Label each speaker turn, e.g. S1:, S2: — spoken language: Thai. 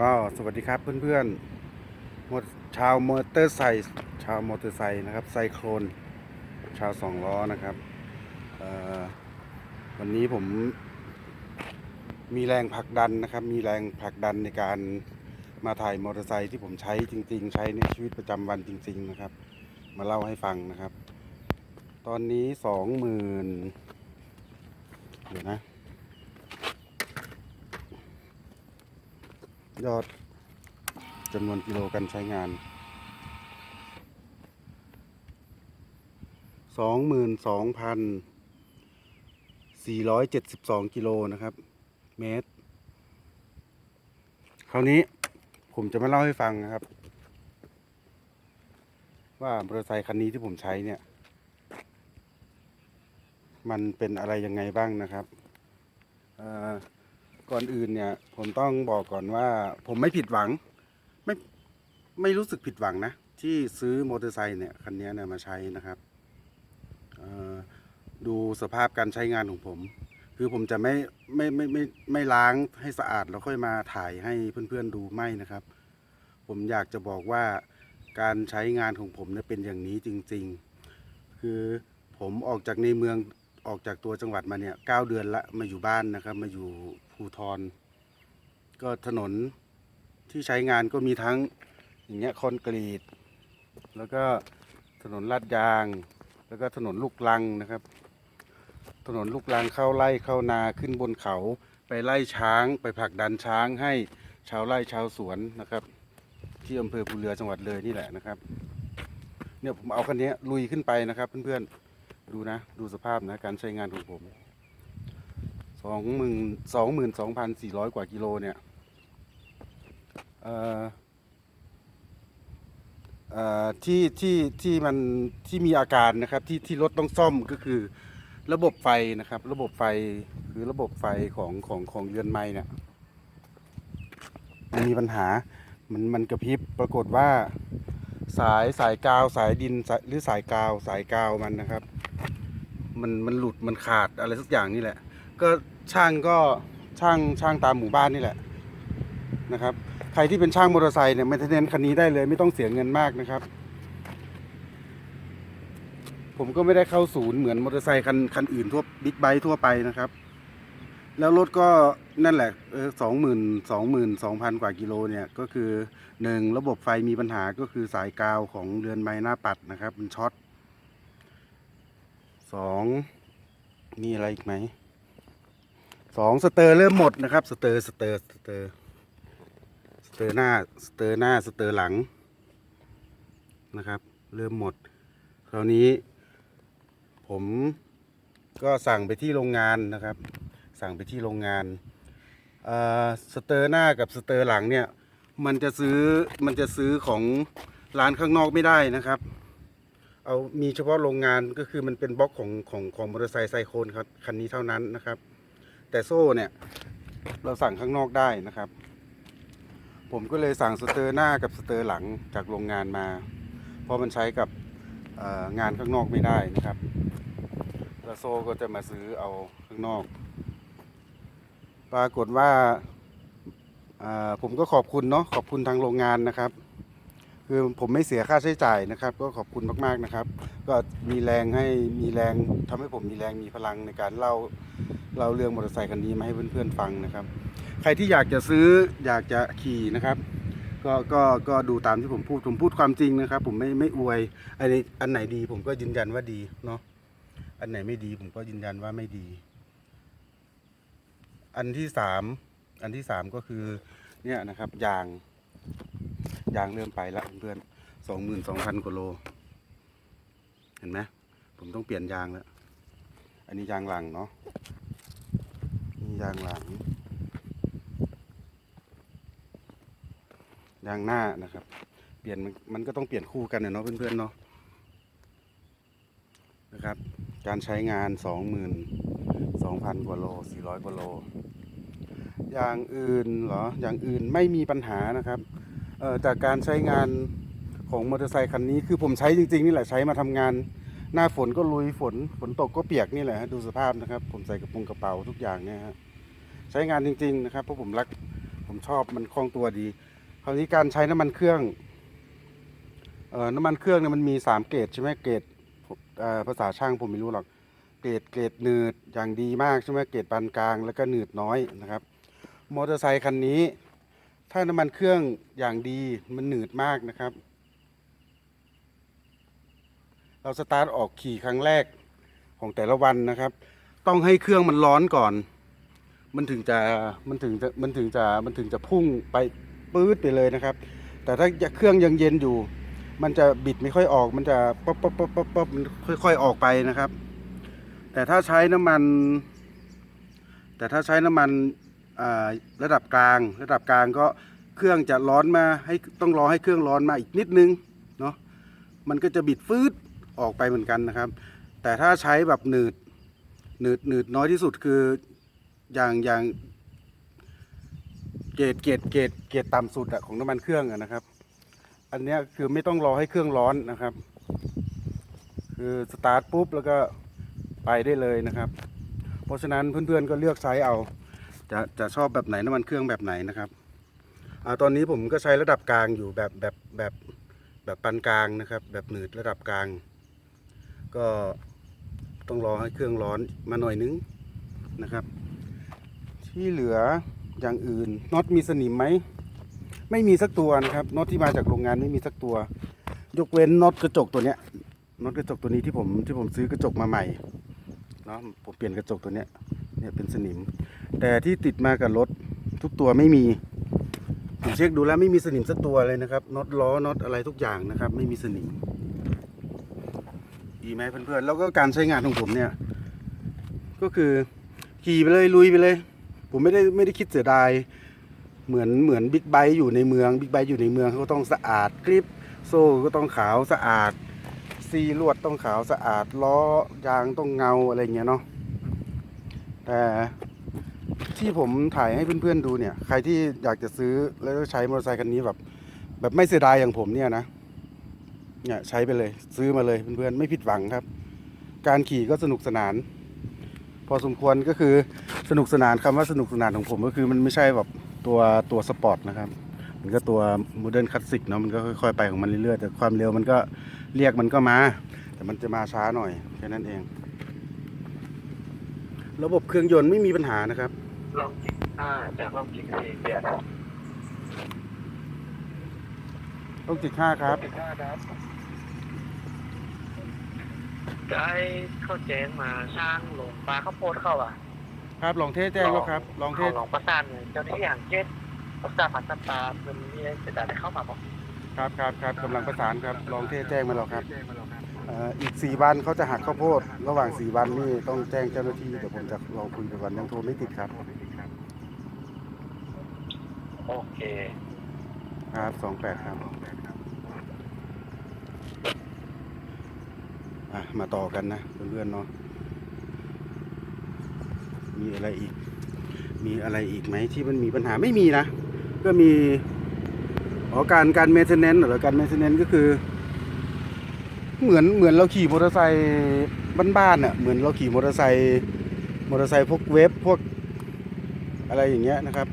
S1: ก็สวัสดีครับเพื่อนๆหมดชาวมอเตอร์ไซค์ชาวมอเตอร์ไซค์นะครับไซโครนชาวสองล้อนะครับวันนี้ผมมีแรงผลักดันนะครับ มีแรงผลักดันในการมาถ่ายมอเตอร์ไซค์ที่ผมใช้จริง ๆ ใช้ในชีวิตประจำวันจริง ๆ นะครับ มาเล่าให้ฟังนะครับ ตอนนี้สองหมื่นเดี๋ยวนะ ยอดจำนวนกิโลการใช้งานสองหมื่นสองพันสี่ร้อยเจ็ดสิบสองกิโลนะครับ เมตร คราวนี้ผมจะมาเล่าให้ฟังนะครับ ว่ามอเตอร์ไซค์คันนี้ที่ผมใช้เนี่ย มันเป็นอะไรยังไงบ้างนะครับเอ่อ ก่อนอื่นเนี่ย ผมต้องบอกก่อนว่า ผมไม่ผิดหวัง ไม่ไม่รู้สึกผิดหวังนะ ที่ซื้อมอเตอร์ไซค์เนี่ยคันนี้เนี่ยมาใช้นะครับดูสภาพการใช้งานของผม คือผมจะไม่ไม่ไม่ไม่ไม่ล้างให้สะอาดแล้วค่อยมาถ่ายให้เพื่อนๆดูไม่นะครับ ผมอยากจะบอกว่าการใช้งานของผมเนี่ยเป็นอย่างนี้จริง ๆ คือผมออกจากในเมืองออกจากตัวจังหวัดมาเนี่ยเก้าเดือนละมาอยู่บ้านนะครับ มาอยู่ ภูทร ก็ถนนที่ใช้งานก็มีทั้งอย่างเงี้ยคอนกรีต แล้วก็ถนนลาดยาง แล้วก็ถนนลูกลังนะครับ ถนนลูกลังเข้าไล่เข้านาขึ้นบนเขาไปไล่ช้างไปผลักดันช้างให้ชาวไร่ชาวสวนนะครับ ที่อำเภอภูเรือจังหวัดเลยนี่แหละนะครับ เนี่ยผมเอาคันนี้ลุยขึ้นไปนะครับเพื่อนๆดูนะดูสภาพนะการใช้งานของผม สองหมื่นสองหมื่นสองพันสี่ร้อยกว่ากิโลเนี่ยที่ที่ที่มันที่มีอาการนะครับที่ที่รถต้องซ่อมก็คือระบบไฟนะครับ ระบบไฟคือระบบไฟของของของเรือนไม้เนี่ยมันมีปัญหามันมันกระพริบปรากฏว่าสายสายกาวสายดินหรือสายกาวสายกาวมันนะครับ มันมันหลุดมันขาดอะไรสักอย่างนี่แหละ ก็ช่างก็ช่างช่างตามหมู่บ้านนี่แหละนะครับ ใครที่เป็นช่างมอเตอร์ไซค์เนี่ยไม่เน้นคันนี้ได้เลยไม่ต้องเสียเงินมากนะครับ ผมก็ไม่ได้เข้าศูนย์เหมือนมอเตอร์ไซค์คันคันอื่นทั่วบิ๊กไบค์ทั่วไปนะครับ แล้วรถก็นั่นแหละสองหมื่นสองหมื่นสองพันกว่ากิโลเนี่ยก็คือหนึ่งระบบไฟมีปัญหาก็คือสายกาวของเรือนไม้หน้าปัดนะครับ มันช็อตสองมีอะไรอีกไหม สองสเตอร์เริ่มหมดนะครับ สเตอร์สเตอร์สเตอร์สเตอร์หน้าสเตอร์หน้าสเตอร์หลังนะครับ เริ่มหมดคราวนี้ ผมก็สั่งไปที่โรงงานนะครับ สั่งไปที่โรงงานสเตอร์หน้ากับสเตอร์หลังเนี่ยมันจะซื้อมันจะซื้อของร้านข้างนอกไม่ได้นะครับ เอามีเฉพาะโรงงานก็คือมันเป็นบล็อกของของของมอเตอร์ไซค์ไซโคนครับคันนี้เท่านั้นนะครับ แต่โซ่เนี่ย เราสั่งข้างนอกได้นะครับ ผมก็เลยสั่งสเตอร์หน้ากับสเตอร์หลังจากโรงงานมา เพราะมันใช้กับงานข้างนอกไม่ได้นะครับแล้วโซ่ก็จะมาซื้อเอาข้างนอก ปรากฏว่าผมก็ขอบคุณเนาะขอบคุณทางโรงงานนะครับ คือผมไม่เสียค่าใช้จ่ายนะครับ ก็ขอบคุณมากๆนะครับ ก็มีแรงให้มีแรงทำให้ผมมีแรงมีพลังในการเล่า เล่าเรื่องมอเตอร์ไซค์คันนี้มาให้เพื่อนๆฟังนะครับ ใครที่อยากจะซื้ออยากจะขี่นะครับ ก็ก็ก็ดูตามที่ผมพูดผมพูดความจริงนะครับ ผมไม่ไม่อวยอันนี้อันไหนดีผมก็ยืนยันว่าดีเนาะอันไหนไม่ดีผมก็ยืนยันว่าไม่ดี อันที่สามอันที่สามก็คือเนี่ยนะครับยางยางเริ่มไปแล้วเพื่อนสองหมื่นสองพันกว่าโล เห็นไหมผมต้องเปลี่ยนยางแล้ว อันนี้ยางหลังเนาะ ยางหลัง ยางหน้านะครับ เปลี่ยนมันมันก็ต้องเปลี่ยนคู่กันเนาะเพื่อนๆเนาะนะครับ การใช้งานสองหมื่นสองพันกว่าโลสี่ร้อยกว่าโล อย่างอื่นเหรอ อย่างอื่นไม่มีปัญหานะครับเอ่อจากการใช้งานของมอเตอร์ไซค์คันนี้คือผมใช้จริง ๆ นี่แหละใช้มาทำงาน หน้าฝนก็ลุยฝนฝนตกก็เปียกนี่แหละฮะดูสภาพนะครับ ผมใส่กระโปรงกระเป๋าทุกอย่างเนี่ยฮะใช้งานจริง ๆ นะครับเพราะผมรักผมชอบมันคล่องตัวดี คราวนี้การใช้น้ำมันเครื่องเอ่อน้ำมันเครื่องเนี่ยมันมีสามเกรดใช่ไหมเกรดภาษาช่างผมไม่รู้หรอกเกรดเกรดหนืดอย่างดีมากใช่ไหมเกรดปานกลางแล้วก็หนืดน้อยนะครับมอเตอร์ไซคันนี้ ถ้าน้ำมันเครื่องอย่างดีมันหนืดมากนะครับ เราสตาร์ทออกขี่ครั้งแรกของแต่ละวันนะครับ ต้องให้เครื่องมันร้อนก่อน มันถึงจะมันถึงจะมันถึงจะมันถึงจะพุ่งไปปื๊ดไปเลยนะครับ แต่ถ้าเครื่องยังเย็นอยู่ มันจะบิดไม่ค่อยออก มันจะป๊อปป๊อปป๊อปป๊อปป๊อปมันค่อยๆออกไปนะครับ แต่ถ้าใช้น้ำมัน แต่ถ้าใช้น้ำมันระดับกลาง ระดับกลางก็เครื่องจะร้อนมาให้ต้องรอให้เครื่องร้อนมาอีกนิดนึงเนาะมันก็จะบิดฟืด ออกไปเหมือนกันนะครับ แต่ถ้าใช้แบบหนืดหนืดหนืดน้อยที่สุดคืออย่างอย่างเกรดเกรดเกรดเกรดต่ำสุดอะของน้ำมันเครื่องอะนะครับ อันเนี้ยคือไม่ต้องรอให้เครื่องร้อนนะครับ คือสตาร์ทปุ๊บแล้วก็ไปได้เลยนะครับ เพราะฉะนั้นเพื่อนๆก็เลือกใช้เอาจะจะชอบแบบไหนน้ำมันเครื่องแบบไหนนะครับอ่าตอนนี้ผมก็ใช้ระดับกลางอยู่แบบแบบแบบแบบปานกลางนะครับ แบบหนืดระดับกลาง ก็ต้องรอให้เครื่องร้อนมาหน่อยนึงนะครับ ที่เหลืออย่างอื่นน็อตมีสนิมไหมไม่มีสักตัวนะครับน็อตที่มาจากโรงงานไม่มีสักตัว ยกเว้นน็อตกระจกตัวเนี้ยน็อตกระจกตัวนี้ที่ผมที่ผมซื้อกระจกมาใหม่เนาะผมเปลี่ยนกระจกตัวเนี้ยเนี่ยเป็นสนิม แต่ที่ติดมากับรถทุกตัวไม่มีผมเช็คดูแล้วไม่มีสนิมสักตัวเลยนะครับน็อตล้อน็อตอะไรทุกอย่างนะครับ ไม่มีสนิม ดีไหมเพื่อนๆแล้วก็การใช้งานของผมเนี่ย ก็คือขี่ไปเลยลุยไปเลย ผมไม่ได้ไม่ได้คิดเสียดายเหมือนเหมือนบิ๊กไบค์อยู่ในเมืองบิ๊กไบค์อยู่ในเมืองเขาก็ต้องสะอาดกริปโซ่ก็ต้องขาวสะอาด ซีลวดต้องขาวสะอาดล้อยางต้องเงาอะไรเงี้ยเนาะแต่ที่ผมถ่ายให้เพื่อนๆดูเนี่ย ใครที่อยากจะซื้อแล้วใช้มอเตอร์ไซค์คันนี้แบบ แบบไม่เสียดายอย่างผมเนี่ยนะ เนี่ยใช้ไปเลย ซื้อมาเลยเพื่อนๆไม่ผิดหวังครับ การขี่ก็สนุกสนาน พอสมควรก็คือสนุกสนานคำว่าสนุกสนานของผมก็คือมันไม่ใช่แบบตัวตัวสปอร์ตนะครับมันก็ตัวโมเดิร์นคลาสสิกเนาะมันก็ค่อยๆไปของมันเรื่อยๆแต่ความเร็วมันก็เรียกมันก็มา แต่มันจะมาช้าหน่อยแค่นั้นเอง ระบบเครื่องยนต์ไม่มีปัญหานะครับ
S2: ลองจิกอ่าจากลองจิกสี่เปลี่ยน
S1: ต้องจิกห้าครับ
S2: จิกห้าครับ ได้เข้าแจ้งมาสร้างหลงปลาข้าวโพดเข้าอะ
S1: ครับลองเทศแจ้งแล้วครับลองเทศา
S2: ลองประสานเลยเจ้าหน้าที่อย่างเช่นรักษาพันธุ์ปลามันมีจะได้เข้ามาบอก
S1: ครับครับครับกำลังประสานครับลองเทศแจ้งมาแล้วครับเอ่ออีกสี่วันเขาจะหักข้าวโพด ระหว่างสี่วันนี่ต้องแจ้งเจ้าหน้าที่เดี๋ยวผมจะลองคุยไปก่อนยังโทรไม่ติดครับ
S2: โอเค
S1: ครับสองแปดครับ อะมาต่อกันนะเพื่อนๆเนาะมีอะไรอีก มีอะไรอีกไหมที่มันมีปัญหาไม่มีนะ ก็มีอ๋อการการเมนเทนเนนต์หรือการเมนเทนเนนต์ก็คือ เหมือนเหมือนเราขี่มอเตอร์ไซค์บ้านๆอะเหมือนเราขี่มอเตอร์ไซค์มอเตอร์ไซค์พวกเวฟพวกอะไรอย่างเงี้ยนะครับ